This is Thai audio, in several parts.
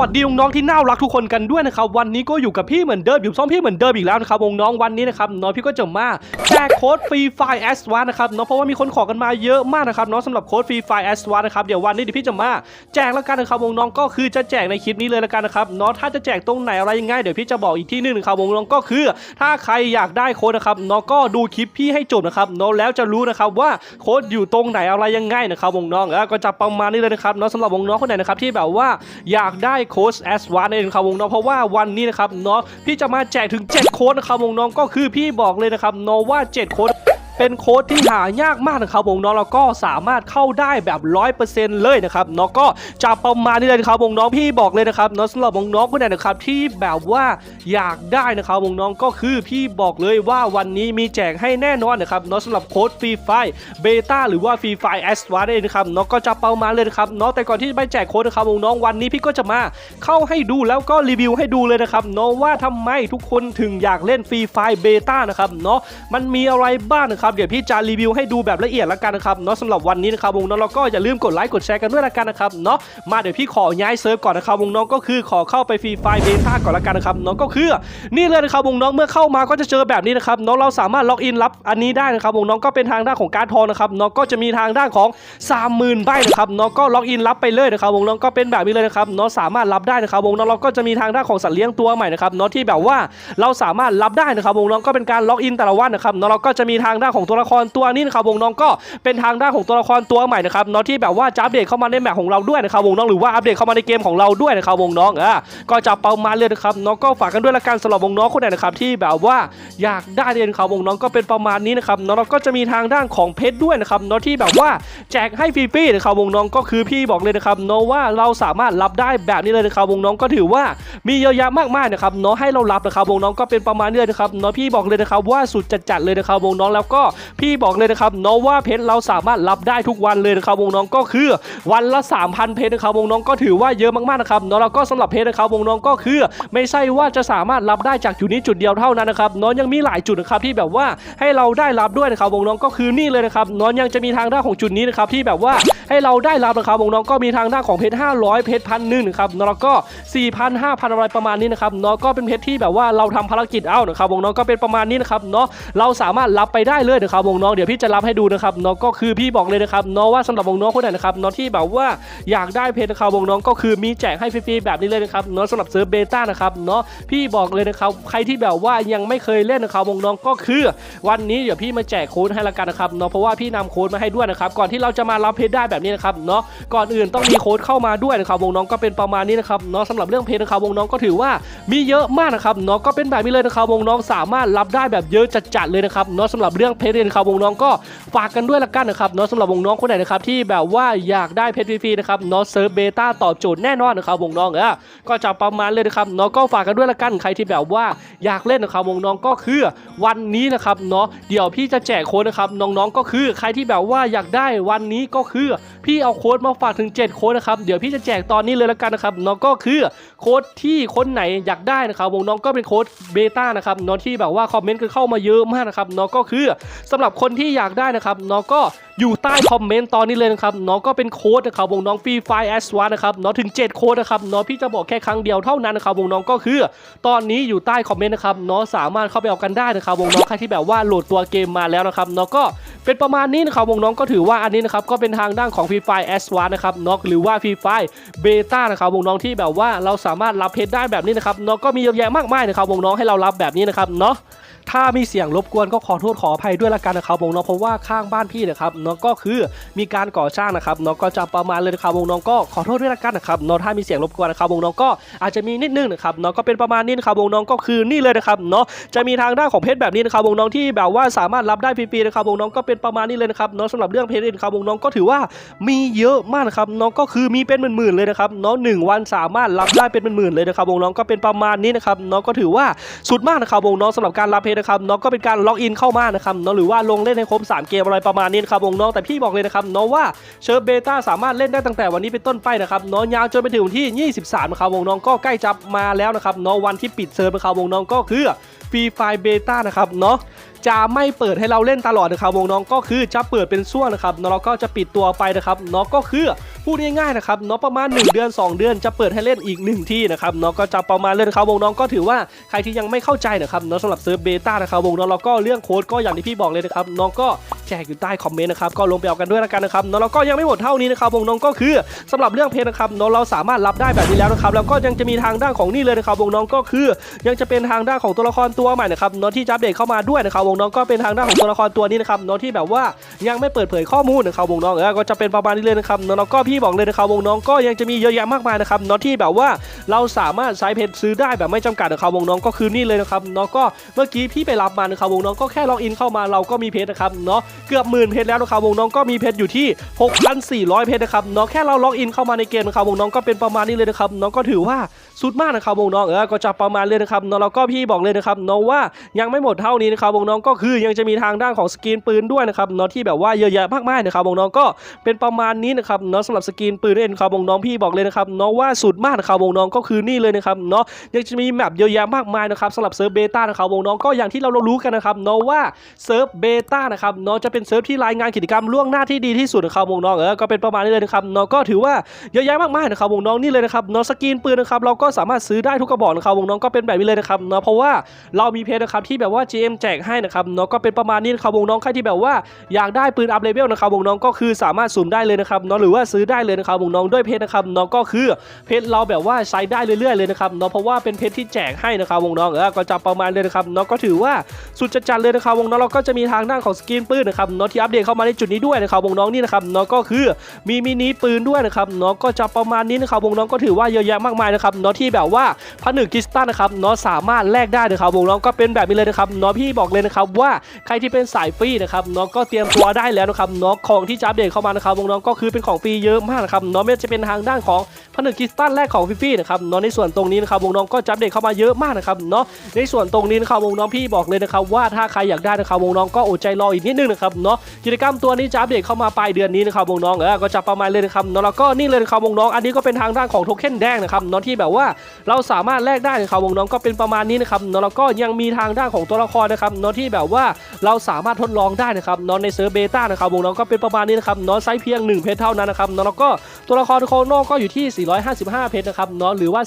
วัสดีน้องๆที่น่ารักทุกคนกันด้วยนะครับวันนี้ก็อยู่กับพี่เหมือนเดิมอยู่ช่องพี่เหมือนเดิมอีกแล้วนะครับวงน้องวันนี้นะครับน้องพี่ก็จะมาแจกโค้ดฟรีไฟล์แอสวานนะครับเนาะเพราะว่ามีคนขอกันมาเยอะมากนะครับเนาะสำหรับโค้ดฟรีไฟล์แอสวานนะครับเดี๋ยววันนี้เดี๋ยวพี่จะมาแจกแล้วกันนะครับวงน้องก็คือจะแจกในคลิปนี้เลยแล้วกันนะครับเนาะถ้าจะแจกตรงไหนอะไรยังไงเดี๋ยวพี่จะบอกอีกที่หนึงนะครับวงน้องก็คือ ถ้าใครอยากได้โค้ดนะครับเนาะก็ดูคลิปพี่ให้จบนะครับเนาะแล้วจะรู้นะครับว่าโค้ดอยู่ตรงไหนอะไรยังไงนะครับวงน้องแล้วก็จะประมาณนี้เลยนะครับเนาะสำหรับวงน้องคนไหนนะครับที่แบบว่าอยากได้โค้ดแอสวานเองครับวงน้องเพราะว่าวันนี้นะครับเนาะพี่จะมาแจกถึง 7 โค้ดนะครับวงน้องก็คือพี่บอกเลยนะครับเนาะว่า 7 โค้ด เป็นโค้ดที่หายากมากนะครับวงน้องแล้วก็สามารถเข้าได้แบบร้อยเปอร์เซ็นต์เลยนะครับเนาะก็จะประมาณนี้เลยนะครับวงน้องพี่บอกเลยนะครับเนาะสำหรับวงน้องคนไหนนะครับที่แบบว่าอยากได้นะครับวงน้องก็คือพี่บอกเลยว่าวันนี้มีแจกให้แน่นอนนะครับเนาะสำหรับโค้ดฟรีไฟเบต้าหรือว่าฟรีไฟแอสวาร์เองนะครับเนาะก็จะประมาณเลยนะครับเนาะแต่ก่อนที่จะไปแจกโค้ดนะครับวงน้องวันนี้พี่ก็จะมาเข้าให้ดูแล้วก็รีวิวให้ดูเลยนะครับเนาะว่าทำไมทุกคนถึงอยากเล่นฟรีไฟเบต้านะครับเนาะมันมีอะไรบ้างนะครับเดี๋ยวพี่จะรีวิวให้ดูแบบละเอียดแล้วกันนะครับเนาะสำหรับวันนี้นะครับวงน้องเราก็อย่าลืมกดไลค์กดแชร์กันด้วยละกันนะครับเนาะมาเดี๋ยวพี่ขอย้ายเซิร์ฟก่อนนะครับวงน้องก็คือขอเข้าไปฟรีไฟเบต้าก่อนละกันนะครับเนาะก็คือนี่เลยนะครับวงน้องเมื่อเข้ามาก็จะเจอแบบนี้นะครับเนาะเราสามารถล็อกอินรับอันนี้ได้นะครับวงน้องก็เป็นทางด้านของการทองนะครับเนาะก็จะมีทางด้านของ 30,000ใบนะครับเนาะก็ล็อกอินรับไปเลยนะครับวงน้องก็เป็นแบบนี้เลยนะครับเนาะสามารถรับได้นะครับวงน้องเราก็จะมีทางด้านของสัตว์เลี้ยงตัวใหม่นะครับเนาะที่แบบว่าเราสามารถรับได้นะครับวงน้องก็เป็นการล็อกอินแต่ละวันนะครับเนาะเราก็จะมีทางด้านของตัวละครตัวนี้นะครับวงน้องก็เป็นทางด้านของตัวละครตัวใหม่นะครับเนาะที่แบบว่าจะอัปเดตเข้ามาในแมปของเราด้วยนะครับวงน้องหรือว่าอัปเดตเข้ามาในเกมของเราด้วยนะครับวงน้องอะก็จะประมาณเลยนะครับเนาะก็ฝากกันด้วยละกันสำหรับวงน้องคนไหนนะครับที่แบบว่าอยากได้เรียนครับวงน้องก็เป็นประมาณนี้นะครับนาะเราก็จะมีทางด้านของเพชรด้วยนะครับเนาะที่แบบว่าแจกให้ฟรีๆนะครับวงน้องก็คือพี่บอกเลยนะครับเนาะว่าเราสามารถรับได้แบบนี้เลยนะครับวงน้องก็ถือว่ามีเยอะแยะมากมายนะครับเนาะให้เรารับนะครับวงน้องก็เป็นประมาณนี้นะครับเนาะพี่บอกเลยนะครับว่าสุดจัดๆเลยนะครับวงน้องแล้วก็พี่บอกเลยนะครับเนาะว่าเพชรเราสามารถรับได้ทุกวันเลยนะครับวงน้องก็คือวันละ 3,000 เพชรนะครับวงน้องก็ถือว่าเยอะมากๆนะครับเนาะแล้วก็สำหรับเพชรนะครับวงน้องก็คือ ไม่ใช่ว่าจะสามารถรับได้จากจุดนี้จุดเดียวเท่านั้นนะครับน้องยังมีหลายจุดนะครับที่แบบว่าให้เราได้รับด้วยนะครับวงน้องก็คือนี่เลยนะครับน้องยังจะมีทางด้านของจุดนี้นะครับที่แบบว่า ให้เราได้รับนะครับวงน้องก็มีทางด้านของเพชร500 เพชรพันหนึ่งครับแล้วก็4,000 5,000อะไรประมาณนี้นะครับเนาะก็เป็นเพชรที่แบบว่าเราทำภารกิจเอานะครับวงน้องก็เป็นประมาณนี้นะครับเนาะเราสามารถรับไปได้เลยนะครับวงน้องเดี๋ยวพี่จะรับให้ดูนะครับเนาะก็คือพี่บอกเลยนะครับเนาะว่าสำหรับวงน้องคนไหนนะครับเนาะที่แบบว่าอยากได้เพชรนะครับวงน้องก็คือมีแจกให้ฟรีๆแบบนี้เลยนะครับเนาะสำหรับเซิร์ฟเบต้านะครับเนาะพี่บอกเลยนะครับใครที่แบบว่ายังไม่เคยเล่นนะครับวงน้องก็คือ วันนี้เดี๋ยวพี่มาแจกโค้ดให้ละกันนะครับเนาะเพราะว่าพี่นำโค้ดมาให้ด้วยนะครับก่อนที่เราจะมารับเพชรได้แบบนี้นะครับเนาะก่อนอื่นต้องมีโค้ดเข้ามาด้วยนะครับวงน้องก็เป็นประมาณนี้นะครับเนาะสำหรับเรื่องเพชรนะครับวงน้องก็ถือว่ามีเยอะมากนะครับเนาะก็เป็นแบบนี้เลยนะครับวงน้องสามารถรับได้แบบเยอะจัดๆเลยนะครับเนาะสำหรับเรื่องเพชรเนี่ยนะครับวงน้องก็ฝากกันด้วยละกันนะครับเนาะสำหรับวงน้องคนไหนนะครับที่แบบว่าอยากได้เพชรฟรีๆนะครับเนาะเซิร์ฟเบต้าตอบโจทย์แน่นอนนะครับวงน้องเออก็จะประมาณเลยนะครับเนาะก็ฝากกันด้วยละกันใครที่แบบว่าอยากเล่นนะครับวงน้องก็คือวันนี้นะครับเนาะเดี๋ยวพี่จะแจกโค้ดนะครับน้องๆก็คือใครที่แบบว่าอยากได้วันนี้ก็คือพี่เอาโค้ดมาฝากถึง 7 โค้ดนะครับ เดี๋ยวพี่จะแจกตอนนี้เลยละกันนะครับน้องก็คือโค้ดที่คนไหนอยากได้นะครับวงน้องก็เป็นโค้ดเบต้านะครับน้องที่แบบว่าคอมเมนต์กันเข้ามาเยอะมากนะครับน้องก็คือสำหรับคนที่อยากได้นะครับน้องก็ อยู่ใต้คอมเมนต์ตอนนี้เลยนะครับเนาะก็เป็นโค้ดนะครับวงน้องฟรีไฟแอสวานะครับเนาะถึง 7 โค้ดนะครับเนาะพี่จะบอกแค่ครั้งเดียวเท่านั้นนะครับวงน้องก็คือ ตอนนี้อยู่ใต้คอมเมนต์นะครับเนาะสามารถเข้าไปเอากันได้นะครับวงน้องใครที่แบบว่าโหลดตัวเกมมาแล้วนะครับเนาะก็เป็นประมาณนี้นะครับวงน้องก็ถือว่าอันนี้นะครับก็เป็นทางด้านของฟรีไฟแอสวานะครับเนาะหรือว่าฟรีไฟเบต้านะครับวงน้องที่แบบว่าเราสามารถรับเพชรได้แบบนี้นะครับเนาะก็มีเยอะแยะมากมายนะครับวงน้องให้เรารับแบบนี้นะครับเนาะ ถ้ามีเสียงรบกวนก็ขอโทษขออภัยด้วยละกันนะครับวงน้องเพราะว่าข้างบ้านพี่นะครับเนาะก็คือมีการก่อสร้างนะครับเนาะก็จะประมาณเลยนะครับวงน้องก็ขอโทษด้วยละกันนะครับเนาะถ้ามีเสียงรบกวนนะครับวงน้องก็อาจจะมีนิดนึงนะครับเนาะก็เป็นประมาณนี้นะครับวงน้องก็คือนี่เลยนะครับเนาะจะมีทางด้านของเพชรแบบนี้นะครับวงน้องที่แบบว่าสามารถรับได้ฟรีๆนะครับวงน้องก็เป็นประมาณนี้เลยนะครับเนาะสำหรับเรื่องเพชรเองนะครับวงน้องก็ถือว่ามีเยอะมากนะครับเนาะก็คือมีเป็นหมื่นๆเลยนะครับเนาะหนึ่งวันสามารถรับได้เป็นหมื่นๆเลยนะครับวงน้องก็เป็นประมาณนี้นะครับเนาะก็ถือว่าสุดมากนะครับวงน้องสำหรับการรับเพนะครับเนาะก็เป็นการล็อกอินเข้ามานะครับเนาะหรือว่าลงเล่นในครบ 3 เกมอะไรประมาณนี้นะครับวงน้องแต่พี่บอกเลยนะครับเนาะว่าเชิร์ฟเบต้าสามารถเล่นได้ตั้งแต่วันนี้เป็นต้นไปนะครับเนาะยาวจนไปถึงวันที่ 23นะครับวงน้องก็ใกล้จะมาแล้วนะครับเนาะวันที่ปิดเซิร์ฟนะครับวงน้องก็คือฟรีไฟเบต้านะครับเนาะจะไม่เปิดให้เราเล่นตลอดนะครับวงน้องก็คือจะเปิดเป็นช่วงนะครับนาะแล้วก็จะปิดตัวไปนะครับเนาะก็คือ พูดง่ายๆนะครับเนาะประมาณ 1 เดือน 2 เดือนจะเปิดให้เล่นอีก 1 ที่นะครับเนาะก็จะประมาณเล่นครับวงน้องก็ถือว่าใครที่ยังไม่เข้าใจนะครับเนาะสำหรับเซิร์ฟเบต้านะครับวงน้องเราก็เรื่องโค้ดก็อย่างที่พี่บอกเลยนะครับน้องก็ แจกอยู่ใต้คอมเมนต์นะครับก็ลงไปเอากันด้วยละกันนะครับเนาะแล้วก็ยังไม่หมดเท่านี้นะครับวงน้องก็คือสำหรับเรื่องเพจนะครับเนาะเราสามารถรับได้แบบนี้แล้วนะครับแล้วก็ยังจะมีทางด้านของนี่เลยนะครับวงน้องก็คือยังจะเป็นทางด้านของตัวละครตัวใหม่นะครับเนาะที่จะอัปเดตเข้ามาด้วยนะครับวงน้องก็เป็นทางด้านของตัวละครตัวนี้นะครับเนาะที่แบบว่ายังไม่เปิดเผยข้อมูลนะครับวงน้องเออก็จะเป็นประมาณนี้เลยนะครับเนาะแล้วก็พี่บอกเลยนะครับวงน้องก็ยังจะมีเยอะแยะมากมายนะครับเนาะที่แบบว่าเราสามารถใช้เพจซื้อได้แบบไม่จำกัดนะครับวงน้องก็คือนี่เลยนะครับเนาะก็เมื่อกี้พี่ไปรับมานะครับวงน้องก็แค่ล็อกอินเข้ามาเราก็มีเพจนะครับเนาะเกือบหมื่นเพจแล้วนะครับวงน้องก็มีเพจอยู่ที่ 6,400 เพจนะครับเนาะแค่เราล็อกอินเข้ามาในเกมนะครับวงน้องก็เป็นประมาณนี้เลยนะครับเนาะก็ถือว่าสุดมากนะครับวงน้องเออก็จะประมาณเลยนะครับเนาะแล้วก็พี่บอกเลยนะครับเนาะว่ายังไม่หมดเท่านี้นะครับวงน้องก็คือยังจะมีทางด้านของสกินปืนด้วยนะครับเนาะที่แบบว่าเยอะแยะมากมายนะครับวงน้องก็เป็นประมาณนี้นะครับเนาะสำหรับสกินปืนเองครับวงน้องพี่บอกเลยนะครับเนาะว่าสุดมากนะครับวงน้องก็คือนี่เลยนะครับเนาะยังจะมีแมปเยอะแยะมากมายนะครับสำหรับเซิร์ฟเบต้านะครับวงน้องก็อย่างที่เรารู้กันนะครับเนาะว่าเซิร์ฟเบต้านะครับเนาะจะเป็นเซิร์ฟที่รายงานกิจกรรมล่วงหน้าที่ดีที่สุดนะครับวงน้องเออก็เป็นประมาณนี้เลยนะครับเนาะก็ถือว่าเยอะแยะมากมายนะครับวงน้องนี่เลยนะครับเนาะสกินปืนนะครับเราก็สามารถซื้อได้ทุกกระบอกนะครับวงน้องก็เป็นแบบนี้เลยนะครับเนาะเพราะว่าเรามีเพจนะครับที่แบบว่า GM แจกให้นะครับเนาะก็เป็นประมาณนี้นะครับวงน้องใครที่แบบว่าอยากได้ปืนอัพเลเวลนะครับวงน้องก็คือสามารถสุ่มได้เลยนะครับเนาะหรือว่าซื้อได้เลยนะครับวงน้องด้วยเพจนะครับเนาะก็คือเพจเราแบบว่าใช้ได้เรื่อยๆเลยนะครับเนาะเพราะว่าเป็นเพจที่แจกให้นะครับวงน้องเออก็จะประมาณเลยนะครับเนาะก็ถือว่าสุดจัดๆเลยนะครับวงน้องเราก็จะมีทางด้านของสกินปืนนะครับเนาะที่อัปเดตเข้ามาในจุดนี้ด้วยนะครับวงน้องนี่นะครับเนาะก็คือมีมินิปืนด้วยนะครับเนาะก็จะประมาณนี้นะครับวงน้องก็ถือว่าเยอะแยะมากมายนะครับเนาะที่แบบว่าผนึกคริสตัลนะครับเนาะสามารถแลกได้นะครับวงน้องก็เป็นแบบนี้เลยนะครับเนาะพี่บอกเลยนะครับว่าใครที่เป็นสายฟรีนะครับเนาะก็เตรียมตัวได้แล้วนะครับเนาะของที่จะอัปเดตเข้ามานะครับวงน้องก็คือเป็นของฟรีเยอะมากนะครับเนาะไม่ว่าจะเป็นทางด้านของผนึกคริสตัลแรกของฟรีๆนะครับเนาะในส่วนตรงนี้นะครับวงน้องก็จะอัปเดตเข้ามาเยอะมากนะครับเนาะในส่วนตรงนี้นะครับวงน้องพี่บอกเลยนะครับว่าถ้าใครอยากได้นะครับวงน้องก็อดใจรออีกนิดนึงนะครับเนาะกิจกรรมตัวนี้จะอัปเดตเข้ามาปลายเดือนนี้นะครับวงน้องเออก็จะประมาณเลยนะครับเนาะแล้วก็นี่เลยนะครับวงน้อง อันนี้ก็เป็นทางด้านของโทเค็นแดงนะครับเนาะที่แบบว่าเราสามารถแลกได้นะครับวงน้องก็เป็นประมาณนี้นะครับเนาะแล้วก็ยังมีทางด้านของตัวละครนะครับเนาะที่แบบว่าเราสามารถทดลองได้นะครับเนาะในเซิร์ฟเบต้านะครับวงน้องก็เป็นประมาณนี้นะครับเนาะไซส์เพียง 1 เพชรเท่านั้นนะครับเนาะแล้วก็ตัวละครโคโนก็อยู่ที่ 455 เพชรนะครับเนาะหรือว่า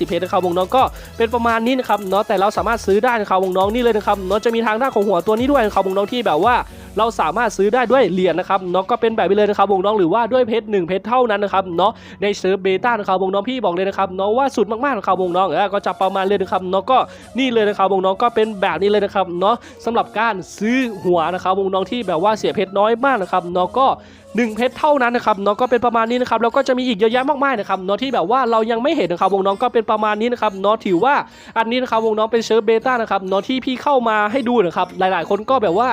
450 เพชรนะครับวงน้องก็เป็นประมาณนี้นะครับเนาะแต่เราสามารถซื้อได้นะครับวงน้องนี่เลยนะครับเนาะจะมีทางด้านของหัวตัวนี้ด้วยนะครับวงน้องที่แบบว่าเราสามารถซื้อได้ด้วยเหรียญนะครับเนาะก็เป็นแบบนี้เลยนะครับวงน้องหรือว่าด้วยเพชรหนึ่งเพชรเท่านั้นนะครับเนาะในเซิร์ฟเบต้านะครับวงน้องพี่บอกเลยนะครับเนาะว่าสุดมากๆนะครับวงน้องก็จะประมาณเลยนะครับเนาะก็นี่เลยนะครับวงน้องก็เป็นแบบนี้เลยนะครับเนาะสำหรับการซื้อหัวนะครับวงน้องที่แบบว่าเสียเพชรน้อยมากนะครับเนาะก็ หนึ่งเพชรเท่านั้นนะครับเนาะก็เป็นประมาณนี้นะครับแล้วก็จะมีอีกเยอะแยะมากมายนะครับเนาะที่แบบว่าเรายังไม่เห็นนะครับวงน้องก็เป็นประมาณนี้นะครับเนาะถือว่าอันนี้นะครับวงน้องเป็นเซิร์ฟเบต้านะครับเนาะที่พี่เข้ามาให้ดูนะครับหลาย ๆ คนก็แบบว่า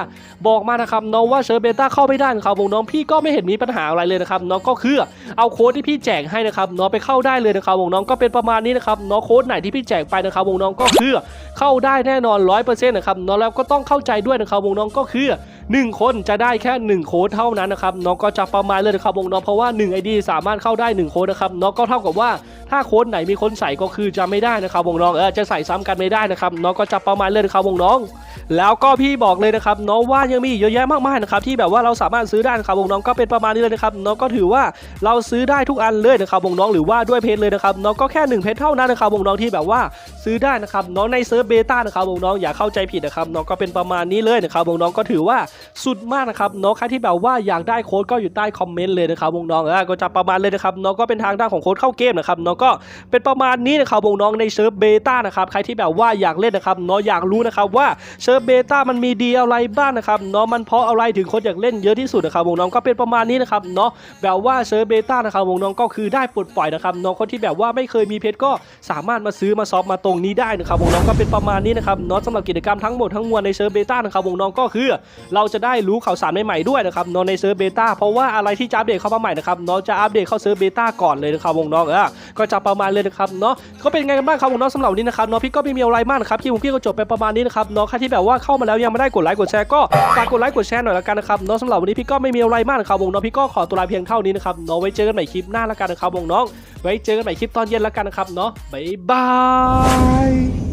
บอกมานะครับเนาะว่าเซิร์ฟเบต้าเข้าไม่ได้นะครับวงน้องพี่ก็ไม่เห็นมีปัญหาอะไรเลยนะครับเนาะก็คือเอาโค้ดที่พี่แจกให้นะครับเนาะไปเข้าได้เลยนะครับวงน้องก็เป็นประมาณนี้นะครับเนาะโค้ดไหนที่พี่แจกไปนะครับวงน้องก็คือเข้าได้แน่นอน100%นะครับเนาะแล้วก็ต้องเข้าใจด้วยนะครับวงน้องก็คือ1 คนจะได้แค่ 1 โค้ดเท่านั้นนะครับน้องก็จะประมาณเลยนะครับวงน้องเพราะว่า1 ID สามารถเข้าได้ 1 โค้ดนะครับน้องก็เท่ากับว่าถ้าโค้ดไหนมีคนใส่ก็คือจะไม่ได้นะครับวงน้องเออจะใส่ซ้ำกันไม่ได้นะครับน้องก็จะประมาณเลยนะครับวงน้อง แล้วก็พี่บอกเลยนะครับน้องว่ายังมีเยอะแยะมากมายนะครับที่แบบว่าเราสามารถซื้อได้นะครับวงน้องก็เป็นประมาณนี้เลยนะครับน้องก็ถือว่าเราซื้อได้ทุกอันเลยนะครับวงน้องหรือว่าด้วยเพจเลยนะครับน้องก็แค่ 1 เพจเท่านั้นนะครับวงน้องที่แบบว่าซื้อได้นะครับน้องในเซิร์ฟเบต้านะครับวงน้องอย่าเข้าใจผิดนะครับน้องก็เป็นประมาณนี้เลยนะครับวงน้องก็ถือว่าสุดมากนะครับน้องใครที่แบบว่าอยากได้โค้ดก็อยู่ใต้คอมเมนต์เลยนะครับวงน้องเออก็จะประมาณเลยนะครับน้องก็เป็นทางด้านของโค้ดเข้าเกมนะครับน้องก็เป็นประมาณนี้นะครับวงน้องในเซิร์ฟเบต้านะครับใครที่แบบว่าอยากเล่นนะครับน้องอยากรู้นะครับว่าเซิร์ฟเบต้ามันมีดีอะไรบ้างนะครับเนาะมันเพราะอะไรถึงคนอยากเล่นเยอะที่สุดนะครับวงน้องก็เป็นประมาณนี้นะครับเนาะแบบว่าเซิร์ฟเบต้านะครับวงน้องก็คือได้ปลดปล่อยนะครับน้องคนที่แบบว่าไม่เคยมีเพชรก็สามารถมาซื้อมาซอฟมาตรงนี้ได้นะครับวงน้องก็เป็นประมาณนี้นะครับเนาะสำหรับกิจกรรมทั้งหมดทั้งมวลในเซิร์ฟเบต้านะครับวงน้องก็คือเราจะได้รู้ข่าวสารใหม่ๆด้วยนะครับนาะในเซิร์ฟเบต้าเพราะว่าอะไรที่จะอัปเดตเข้ามาใหม่นะครับเนาะจะอัปเดตเข้าเซิร์ฟเบต้าก่อนเลยนะครับวงน้องเออก็จะประมาณเลยนะครับเนาะก็เป็นไงกันบ้างครับวงน้องสำหรับวันนี้นะครับเนาะพี่ก็ไม่มีอะไรมากนะครับที่ผมพี่ก็จบไปประมาณนี้นะครับเนาะใครที่แบบว่าเข้ามาแล้วยังไม่ได้กดไลค์กดแชร์ก็ฝากกดไลค์กดแชร์หน่อยละกันนะครับเนาะสำหรับวันนี้พี่ก็ไม่มีอะไรมากนะครับวงน้องพี่ก็ขอตัวลาเพียงเท่านี้นะครับเนาะไว้เจอกันใหม่คลิปหน้าละกันนะครับวงน้อง ไว้เจอกันใหม่คลิปตอนเย็นละกันนะครับเนาะบ๊ายบาย